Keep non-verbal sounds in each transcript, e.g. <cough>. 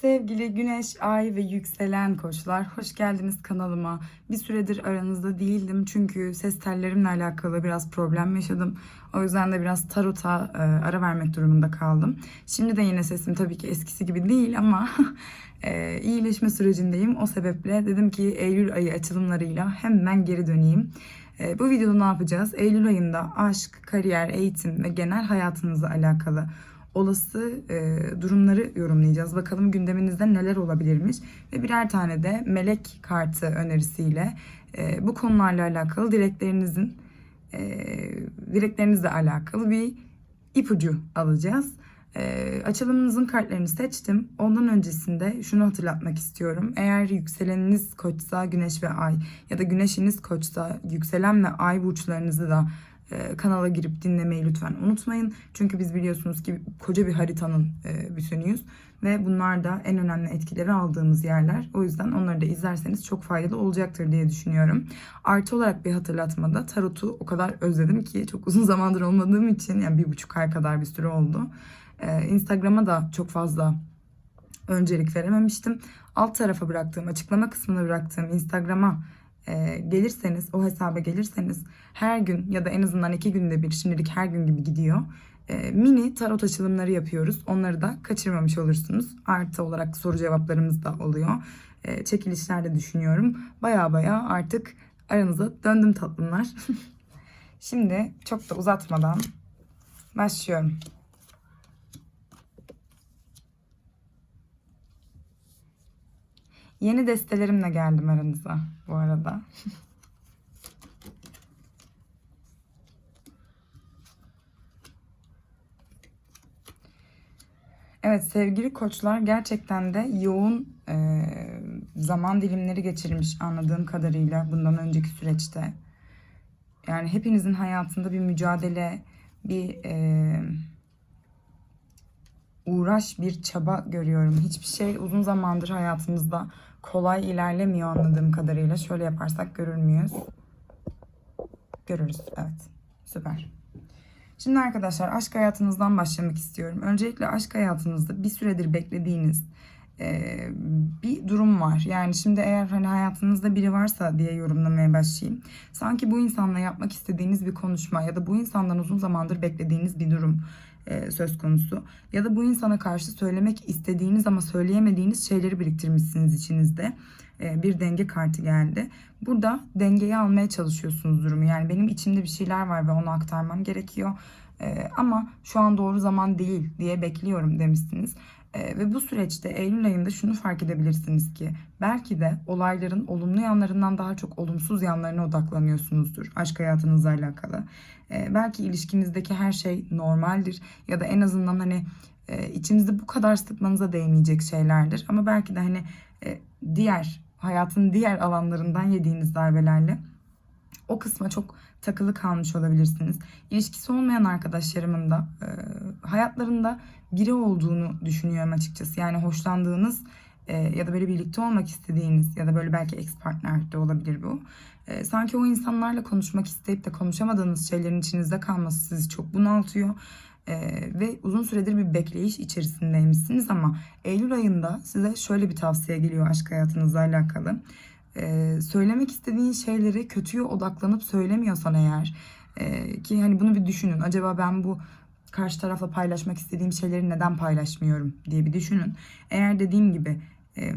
Sevgili Güneş, Ay ve Yükselen Koçlar, hoş geldiniz kanalıma. Bir süredir aranızda değildim çünkü ses tellerimle alakalı biraz problem yaşadım. O yüzden de biraz tarota e, ara vermek durumunda kaldım. Şimdi de yine sesim tabii ki eskisi gibi değil ama <laughs> e, iyileşme sürecindeyim. O sebeple dedim ki Eylül ayı açılımlarıyla hemen geri döneyim. E, bu videoda ne yapacağız? Eylül ayında aşk, kariyer, eğitim ve genel hayatınızla alakalı olası e, durumları yorumlayacağız. Bakalım gündeminizde neler olabilirmiş ve birer tane de melek kartı önerisiyle e, bu konularla alakalı dileklerinizin e, dileklerinizle alakalı bir ipucu alacağız. E, açılımınızın kartlarını seçtim. Ondan öncesinde şunu hatırlatmak istiyorum. Eğer yükseleniniz koçsa güneş ve ay ya da güneşiniz koçsa yükselen ve ay burçlarınızı da e, kanala girip dinlemeyi lütfen unutmayın. Çünkü biz biliyorsunuz ki koca bir haritanın e, bütünüyüz ve bunlar da en önemli etkileri aldığımız yerler. O yüzden onları da izlerseniz çok faydalı olacaktır diye düşünüyorum. Artı olarak bir hatırlatmada tarotu o kadar özledim ki çok uzun <laughs> zamandır olmadığım için yani bir buçuk ay kadar bir süre oldu. E, Instagram'a da çok fazla öncelik verememiştim. Alt tarafa bıraktığım, açıklama kısmına bıraktığım Instagram'a e, gelirseniz, o hesaba gelirseniz her gün ya da en azından iki günde bir, şimdilik her gün gibi gidiyor. E, mini tarot açılımları yapıyoruz. Onları da kaçırmamış olursunuz. Artı olarak soru cevaplarımız da oluyor. E, çekilişler de düşünüyorum. Baya baya artık aranıza döndüm tatlımlar. <laughs> Şimdi çok da uzatmadan başlıyorum. Yeni destelerimle geldim aranıza bu arada. <laughs> Evet sevgili koçlar gerçekten de yoğun e, zaman dilimleri geçirmiş anladığım kadarıyla bundan önceki süreçte. Yani hepinizin hayatında bir mücadele, bir e, uğraş, bir çaba görüyorum. Hiçbir şey uzun zamandır hayatımızda kolay ilerlemiyor anladığım kadarıyla. Şöyle yaparsak görür müyüz? Görürüz. Evet. Süper. Şimdi arkadaşlar aşk hayatınızdan başlamak istiyorum. Öncelikle aşk hayatınızda bir süredir beklediğiniz e, bir durum var. Yani şimdi eğer hani hayatınızda biri varsa diye yorumlamaya başlayayım. Sanki bu insanla yapmak istediğiniz bir konuşma ya da bu insandan uzun zamandır beklediğiniz bir durum e, söz konusu. Ya da bu insana karşı söylemek istediğiniz ama söyleyemediğiniz şeyleri biriktirmişsiniz içinizde. E, bir denge kartı geldi. Burada dengeyi almaya çalışıyorsunuz durumu. Yani benim içimde bir şeyler var ve onu aktarmam gerekiyor. E, ama şu an doğru zaman değil diye bekliyorum demişsiniz. E, ve bu süreçte Eylül ayında şunu fark edebilirsiniz ki belki de olayların olumlu yanlarından daha çok olumsuz yanlarına odaklanıyorsunuzdur aşk hayatınızla alakalı. E, belki ilişkinizdeki her şey normaldir ya da en azından hani e, içinizde bu kadar sıkmanıza değmeyecek şeylerdir. Ama belki de hani e, diğer hayatın diğer alanlarından yediğiniz darbelerle o kısma çok takılı kalmış olabilirsiniz. İlişkisi olmayan arkadaşlarımın da e, hayatlarında biri olduğunu düşünüyorum açıkçası. Yani hoşlandığınız e, ya da böyle birlikte olmak istediğiniz ya da böyle belki ex partner de olabilir bu. E, sanki o insanlarla konuşmak isteyip de konuşamadığınız şeylerin içinizde kalması sizi çok bunaltıyor. Ee, ve uzun süredir bir bekleyiş içerisindeymişsiniz ama Eylül ayında size şöyle bir tavsiye geliyor aşk hayatınızla alakalı. Ee, söylemek istediğin şeyleri kötüye odaklanıp söylemiyorsan eğer e, ki hani bunu bir düşünün. Acaba ben bu karşı tarafla paylaşmak istediğim şeyleri neden paylaşmıyorum diye bir düşünün. Eğer dediğim gibi e,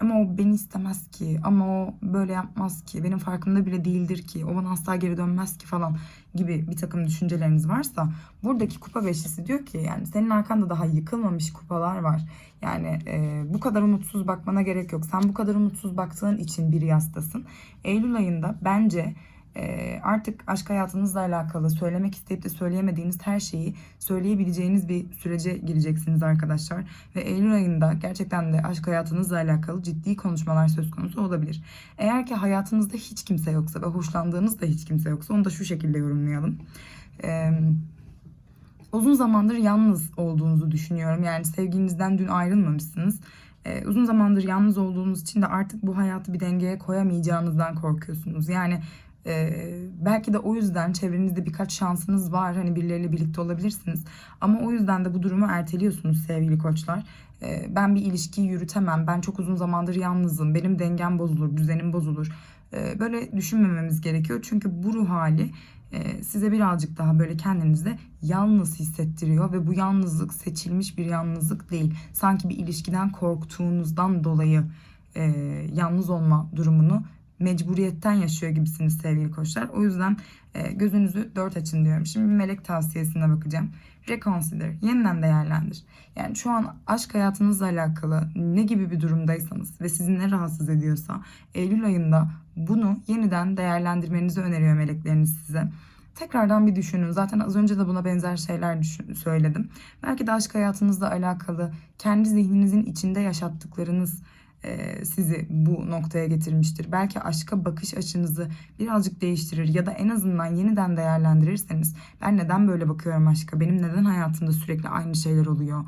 ama o beni istemez ki ama o böyle yapmaz ki benim farkında bile değildir ki o bana asla geri dönmez ki falan gibi bir takım düşünceleriniz varsa buradaki kupa beşlisi diyor ki yani senin arkanda daha yıkılmamış kupalar var. Yani e, bu kadar umutsuz bakmana gerek yok. Sen bu kadar umutsuz baktığın için bir yastasın. Eylül ayında bence e, artık aşk hayatınızla alakalı söylemek isteyip de söyleyemediğiniz her şeyi söyleyebileceğiniz bir sürece gireceksiniz arkadaşlar. Ve Eylül ayında gerçekten de aşk hayatınızla alakalı ciddi konuşmalar söz konusu olabilir. Eğer ki hayatınızda hiç kimse yoksa ve hoşlandığınız da hiç kimse yoksa onu da şu şekilde yorumlayalım. Eee uzun zamandır yalnız olduğunuzu düşünüyorum. Yani sevgilinizden dün ayrılmamışsınız. Ee, uzun zamandır yalnız olduğunuz için de artık bu hayatı bir dengeye koyamayacağınızdan korkuyorsunuz. Yani ee, belki de o yüzden çevrenizde birkaç şansınız var. Hani birileriyle birlikte olabilirsiniz. Ama o yüzden de bu durumu erteliyorsunuz sevgili koçlar. e, ben bir ilişkiyi yürütemem, ben çok uzun zamandır yalnızım, benim dengem bozulur, düzenim bozulur. E, böyle düşünmememiz gerekiyor. Çünkü bu ruh hali size birazcık daha böyle kendinizi yalnız hissettiriyor ve bu yalnızlık seçilmiş bir yalnızlık değil. Sanki bir ilişkiden korktuğunuzdan dolayı e, yalnız olma durumunu mecburiyetten yaşıyor gibisiniz sevgili koçlar. O yüzden e, gözünüzü dört açın diyorum. Şimdi bir melek tavsiyesine bakacağım. Reconsider, yeniden değerlendir. Yani şu an aşk hayatınızla alakalı ne gibi bir durumdaysanız ve sizi ne rahatsız ediyorsa Eylül ayında bunu yeniden değerlendirmenizi öneriyor melekleriniz size. Tekrardan bir düşünün. Zaten az önce de buna benzer şeyler düşün, söyledim. Belki de aşk hayatınızla alakalı kendi zihninizin içinde yaşattıklarınız e, sizi bu noktaya getirmiştir. Belki aşka bakış açınızı birazcık değiştirir ya da en azından yeniden değerlendirirseniz ben neden böyle bakıyorum aşka? Benim neden hayatımda sürekli aynı şeyler oluyor?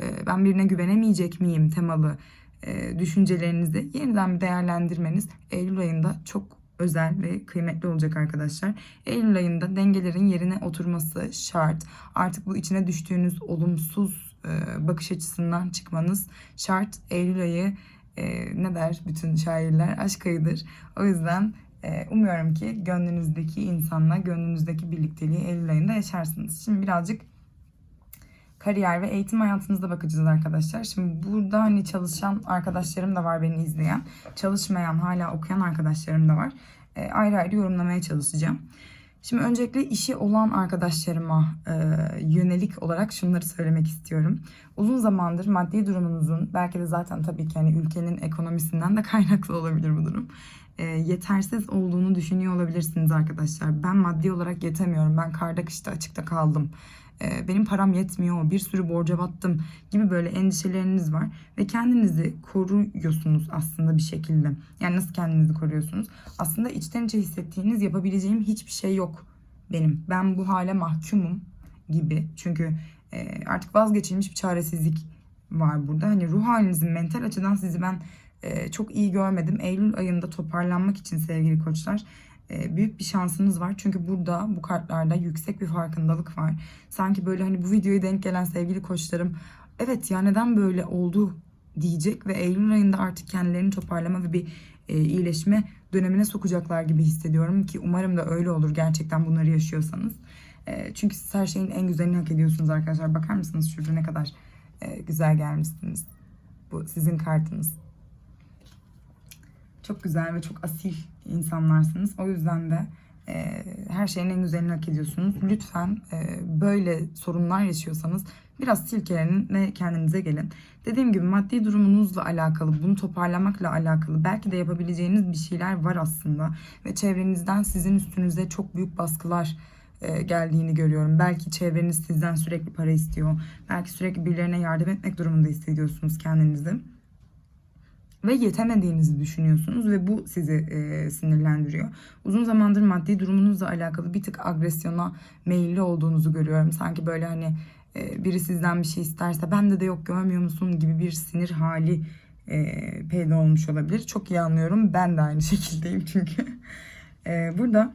E, ben birine güvenemeyecek miyim temalı e, düşüncelerinizi yeniden bir değerlendirmeniz Eylül ayında çok özel ve kıymetli olacak arkadaşlar. Eylül ayında dengelerin yerine oturması şart. Artık bu içine düştüğünüz olumsuz e, bakış açısından çıkmanız şart. Eylül ayı e, ne der bütün şairler aşk ayıdır. O yüzden e, umuyorum ki gönlünüzdeki insanla gönlünüzdeki birlikteliği Eylül ayında yaşarsınız. Şimdi birazcık kariyer ve eğitim hayatınızda bakacağız arkadaşlar. Şimdi burada hani çalışan arkadaşlarım da var beni izleyen. Çalışmayan, hala okuyan arkadaşlarım da var. E, ayrı ayrı yorumlamaya çalışacağım. Şimdi öncelikle işi olan arkadaşlarıma e, yönelik olarak şunları söylemek istiyorum. Uzun zamandır maddi durumunuzun belki de zaten tabii ki hani ülkenin ekonomisinden de <laughs> kaynaklı olabilir bu durum. E, yetersiz olduğunu düşünüyor olabilirsiniz arkadaşlar. Ben maddi olarak yetemiyorum. Ben karda kışta açıkta kaldım. E, benim param yetmiyor. Bir sürü borca battım gibi böyle endişeleriniz var ve kendinizi koruyorsunuz aslında bir şekilde. Yani nasıl kendinizi koruyorsunuz? Aslında içten içe hissettiğiniz yapabileceğim hiçbir şey yok benim. Ben bu hale mahkumum gibi. Çünkü e, artık vazgeçilmiş bir çaresizlik var burada. Hani ruh halinizin mental açıdan sizi ben e, çok iyi görmedim. Eylül ayında toparlanmak için sevgili koçlar büyük bir şansınız var. Çünkü burada bu kartlarda yüksek bir farkındalık var. Sanki böyle hani bu videoyu denk gelen sevgili koçlarım evet ya neden böyle oldu diyecek ve Eylül ayında artık kendilerini toparlama ve bir e, iyileşme dönemine sokacaklar gibi hissediyorum ki umarım da öyle olur gerçekten bunları yaşıyorsanız. E, çünkü siz her şeyin en güzelini hak ediyorsunuz arkadaşlar. Bakar mısınız şurada ne kadar e, güzel gelmişsiniz. Bu sizin kartınız. Çok güzel ve çok asil insanlarsınız. O yüzden de e, her şeyin en güzelini hak ediyorsunuz. Lütfen e, böyle sorunlar yaşıyorsanız biraz silkelenin ve kendinize gelin. Dediğim gibi maddi durumunuzla alakalı, bunu toparlamakla alakalı belki de yapabileceğiniz bir şeyler var aslında. Ve çevrenizden sizin üstünüze çok büyük baskılar e, geldiğini görüyorum. Belki çevreniz sizden sürekli para istiyor. Belki sürekli birilerine yardım etmek durumunda hissediyorsunuz kendinizi ve yetemediğinizi düşünüyorsunuz ve bu sizi e, sinirlendiriyor. Uzun zamandır maddi durumunuzla alakalı bir tık agresyona meyilli olduğunuzu görüyorum. Sanki böyle hani e, biri sizden bir şey isterse bende de yok görmüyor musun gibi bir sinir hali e, peyda olmuş olabilir. Çok iyi anlıyorum. Ben de aynı <laughs> şekildeyim çünkü. e, burada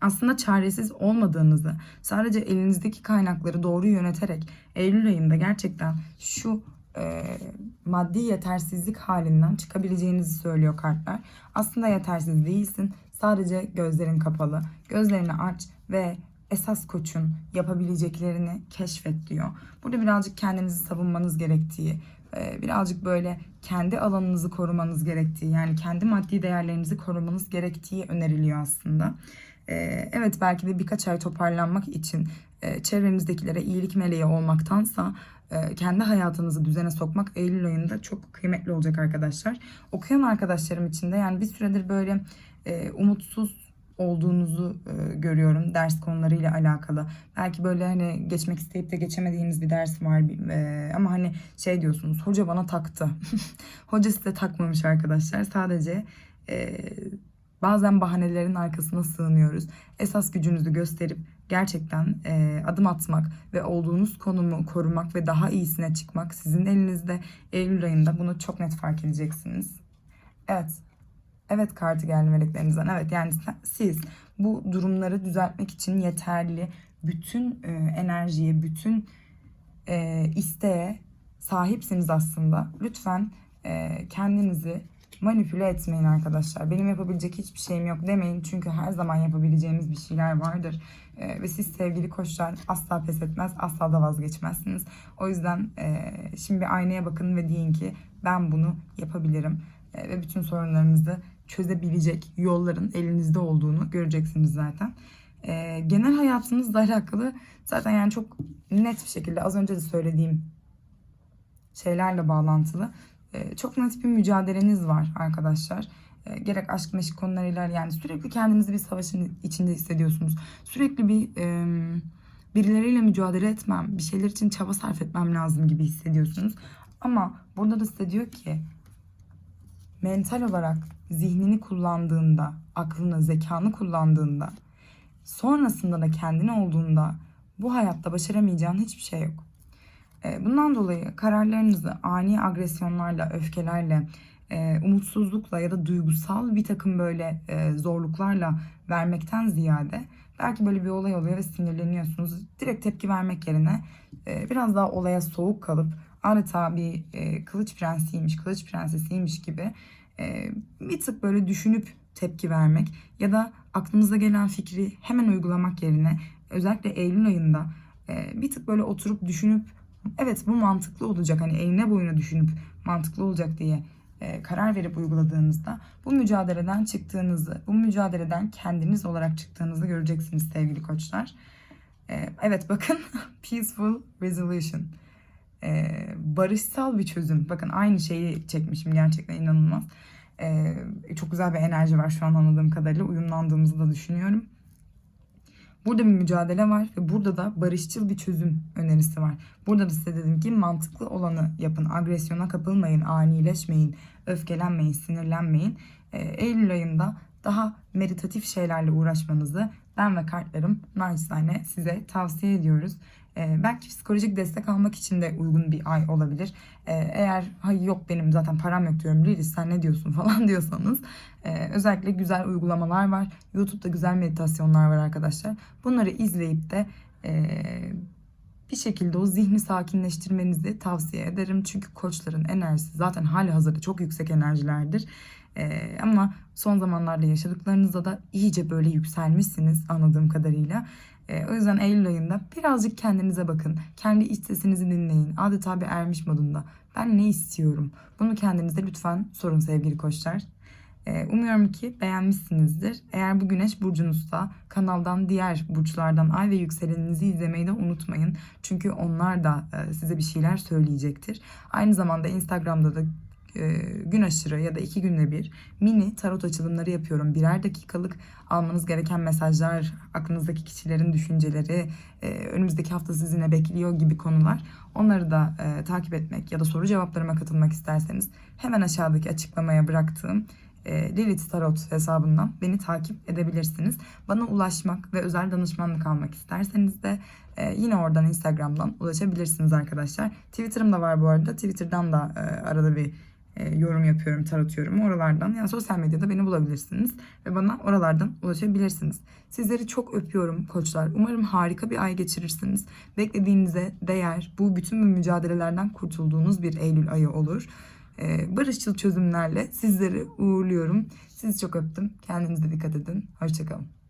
aslında çaresiz olmadığınızı, sadece elinizdeki kaynakları doğru yöneterek Eylül ayında gerçekten şu e, maddi yetersizlik halinden çıkabileceğinizi söylüyor kartlar. Aslında yetersiz değilsin. Sadece gözlerin kapalı. Gözlerini aç ve esas koçun yapabileceklerini keşfet diyor. Burada birazcık kendinizi savunmanız gerektiği, e, birazcık böyle kendi alanınızı korumanız gerektiği, yani kendi maddi değerlerinizi korumanız gerektiği öneriliyor aslında. E, evet belki de birkaç ay toparlanmak için e, çevrenizdekilere iyilik meleği olmaktansa e, kendi hayatınızı düzene sokmak Eylül ayında çok kıymetli olacak arkadaşlar. Okuyan arkadaşlarım için de yani bir süredir böyle e, umutsuz olduğunuzu e, görüyorum ders konularıyla alakalı. Belki böyle hani geçmek isteyip de geçemediğiniz bir ders var e, ama hani şey diyorsunuz hoca bana taktı. <laughs> hoca size takmamış arkadaşlar. Sadece e, bazen bahanelerin arkasına sığınıyoruz. Esas gücünüzü gösterip gerçekten e, adım atmak ve olduğunuz konumu korumak ve daha iyisine çıkmak sizin elinizde. Eylül ayında bunu çok net fark edeceksiniz. Evet. Evet kartı geldi meleklerinizden. Evet yani siz bu durumları düzeltmek için yeterli bütün e, enerjiye, bütün e, isteğe sahipsiniz aslında. Lütfen e, kendinizi manipüle etmeyin arkadaşlar. Benim yapabilecek hiçbir şeyim yok demeyin. Çünkü her zaman yapabileceğimiz bir şeyler vardır. E, ve siz sevgili koçlar asla pes etmez, asla da vazgeçmezsiniz. O yüzden e, şimdi bir aynaya bakın ve deyin ki ben bunu yapabilirim. E, ve bütün sorunlarınızı çözebilecek yolların elinizde olduğunu göreceksiniz zaten. E, genel hayatınızla alakalı zaten yani çok net bir şekilde az önce de söylediğim şeylerle bağlantılı çok net bir mücadeleniz var arkadaşlar. E, gerek aşk meşk konularıyla yani sürekli kendinizi bir savaşın içinde hissediyorsunuz. Sürekli bir birileriyle mücadele etmem, bir şeyler için çaba sarf etmem lazım gibi hissediyorsunuz. Ama burada da size diyor ki mental olarak zihnini kullandığında, aklını, zekanı kullandığında, sonrasında da kendin olduğunda bu hayatta başaramayacağın hiçbir şey yok. E, Bundan dolayı kararlarınızı ani agresyonlarla, öfkelerle, e, umutsuzlukla ya da duygusal bir takım böyle e, zorluklarla vermekten ziyade belki böyle bir olay oluyor ve sinirleniyorsunuz. Direkt tepki vermek yerine e, biraz daha olaya soğuk kalıp adeta bir kılıç prensiymiş, kılıç prensesiymiş gibi bir tık böyle düşünüp tepki vermek ya da aklınıza gelen fikri hemen uygulamak yerine özellikle Eylül ayında bir tık böyle oturup düşünüp evet bu mantıklı olacak hani eline boyuna düşünüp mantıklı olacak diye e, karar verip uyguladığınızda bu mücadeleden çıktığınızı, bu mücadeleden kendiniz olarak çıktığınızı göreceksiniz sevgili koçlar. E, evet bakın <laughs> peaceful resolution. E, barışsal bir çözüm. Bakın aynı şeyi çekmişim gerçekten inanılmaz. E, çok güzel bir enerji var şu an anladığım kadarıyla. Uyumlandığımızı da düşünüyorum. Burada bir mücadele var ve burada da barışçıl bir çözüm önerisi var. Burada da size dedim ki mantıklı olanı yapın. Agresyona kapılmayın, anileşmeyin, öfkelenmeyin, sinirlenmeyin. Ee, Eylül ayında daha meditatif şeylerle uğraşmanızı ben ve kartlarım naçizane size tavsiye ediyoruz. Ee, belki psikolojik destek almak için de uygun bir ay olabilir. Ee, eğer hayır yok benim zaten param yok diyorum Lilis sen ne diyorsun <laughs> falan diyorsanız e, özellikle güzel uygulamalar var. YouTube'da güzel meditasyonlar var arkadaşlar. Bunları izleyip de e, bir şekilde o zihni sakinleştirmenizi tavsiye ederim. Çünkü koçların enerjisi zaten hali hazırda çok yüksek enerjilerdir. Ee, ama son zamanlarda yaşadıklarınızda da iyice böyle yükselmişsiniz anladığım kadarıyla. Ee, o yüzden Eylül ayında birazcık kendinize bakın. Kendi iç sesinizi dinleyin. Adeta bir ermiş modunda. Ben ne istiyorum? Bunu kendinize lütfen sorun sevgili koçlar. Ee, umuyorum ki beğenmişsinizdir. Eğer bu güneş burcunuzsa kanaldan diğer burçlardan ay ve yükseleninizi izlemeyi de unutmayın. Çünkü onlar da e, size bir şeyler söyleyecektir. Aynı zamanda Instagram'da da gün aşırı ya da iki günde bir mini tarot açılımları yapıyorum. Birer dakikalık almanız gereken mesajlar, aklınızdaki kişilerin düşünceleri, e, önümüzdeki hafta sizi ne bekliyor gibi konular. Onları da e, takip etmek ya da soru cevaplarıma katılmak isterseniz hemen aşağıdaki açıklamaya bıraktığım e, Lilith Tarot hesabından beni takip edebilirsiniz. Bana ulaşmak ve özel danışmanlık almak isterseniz de e, yine oradan Instagram'dan ulaşabilirsiniz arkadaşlar. Twitter'ım da var bu arada. Twitter'dan da e, arada bir e, yorum yapıyorum, tarot yorumu oralardan. Yani sosyal medyada beni bulabilirsiniz ve bana oralardan ulaşabilirsiniz. Sizleri çok öpüyorum koçlar. Umarım harika bir ay geçirirsiniz. Beklediğinize değer, bu bütün bu mücadelelerden kurtulduğunuz bir Eylül ayı olur. E, barışçıl çözümlerle sizleri uğurluyorum. Sizi çok öptüm. Kendinize dikkat edin. Hoşçakalın.